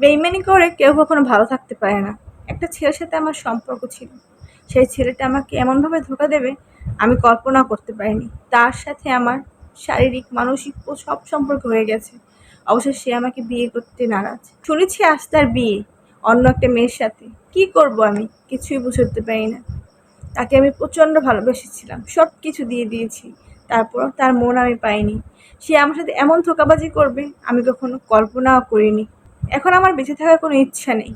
বেইমানি করে কেউ কখনো ভালো থাকতে পারে না। একটা ছেলের সাথে আমার সম্পর্ক ছিল। সেই ছেলেটা আমাকে এমনভাবে ধোকা দেবে আমি কল্পনা করতে পারিনি। তার সাথে আমার শারীরিক, মানসিক ও সব সম্পর্ক হয়ে গেছে। অবশ্য সে আমাকে বিয়ে করতে নারাজ। শুনেছি আজ তার বিয়ে, অন্য একটা মেয়ের সাথে। কি করব আমি? কিছুই বুঝতে পারি না। তাকে আমি প্রচণ্ড ভালোবেসেছিলাম। সব কিছু দিয়ে দিয়েছি। তারপরও তার মন আমি পাইনি। সে আমার সাথে এমন ধোকাবাজি করবে আমি কখনো কল্পনাও করিনি। এখন আমার বেঁচে থাকার কোনো ইচ্ছা নেই।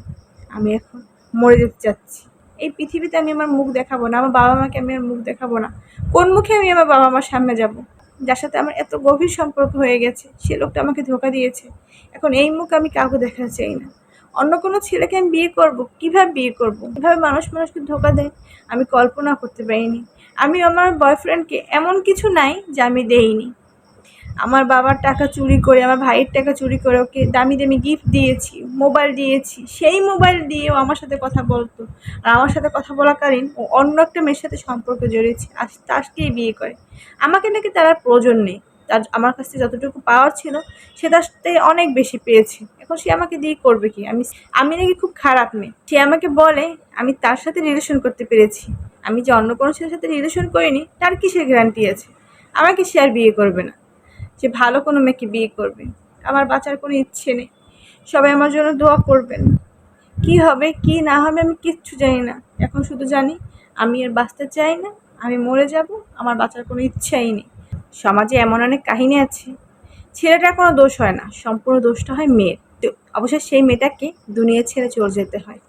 আমি এখন মরে যেতে চাচ্ছি। এই পৃথিবীতে আমি আমার মুখ দেখাবো না, আমার বাবা মাকে আমি আর মুখ দেখাবো না। কোন মুখে আমি আমার বাবা মার সামনে যাব? যার সাথে আমার এত গভীর সম্পর্ক হয়ে গেছে, সে লোকটা আমাকে ধোকা দিয়েছে। এখন এই মুখ আমি কাউকে দেখাতে চাই না। অন্য কোনো ছেলেকে আমি বিয়ে করব? কীভাবে বিয়ে করব? কীভাবে মানুষ মানুষকে ধোকা দেয়? আমি কল্পনা করতে পারিনি। আমি আমার বয়ফ্রেন্ডকে এমন কিছু নাই যা আমি দেইনি। আমার বাবার টাকা চুরি করে, আমার ভাইয়ের টাকা চুরি করে ওকে দামি দামি গিফট দিয়েছি মোবাইল দিয়েছি, সেই মোবাইল দিয়েও আমার সাথে কথা বলতো। আর আমার সাথে কথা বলাকালীন ও অন্য একটা মেয়ের সাথে সম্পর্ক জড়িয়েছে আর তাকেই বিয়ে করে। আমাকে নাকি তার আর প্রয়োজন নেই। তার আমার কাছ থেকে যতটুকু পাওয়ার ছিল, সে তার অনেক বেশি পেয়েছে। এখন সে আমাকে দিয়ে করবে কি? আমি আমি নাকি খুব খারাপ মেয়ে। সে আমাকে বলে, আমি তার সাথে রিলেশন করতে পেরেছি। আমি যে অন্য কোনো ছেলের সাথে রিলেশন করিনি, তার কিসের গ্যারান্টি আছে? আমাকে সে আর বিয়ে করবে না। যে ভালো কোনো মেয়েকে বিয়ে করবে। আমার বাঁচার কোনো ইচ্ছে নেই। সবাই আমার জন্য দোয়া করবেন। কি হবে, কি না হবে আমি কিচ্ছু জানি না। এখন শুধু জানি, আমি আর বাঁচতে চাই না, আমি মরে যাব, আমার বাঁচার কোনো ইচ্ছাই নেই। সমাজে এমন অনেক কাহিনী আছে। ছেলেটার কোনো দোষ হয় না, সম্পূর্ণ দোষটা হয় মেয়ের। তো অবশ্যই সেই মেয়েটাকে দুনিয়া ছেড়ে চলে যেতে হয়।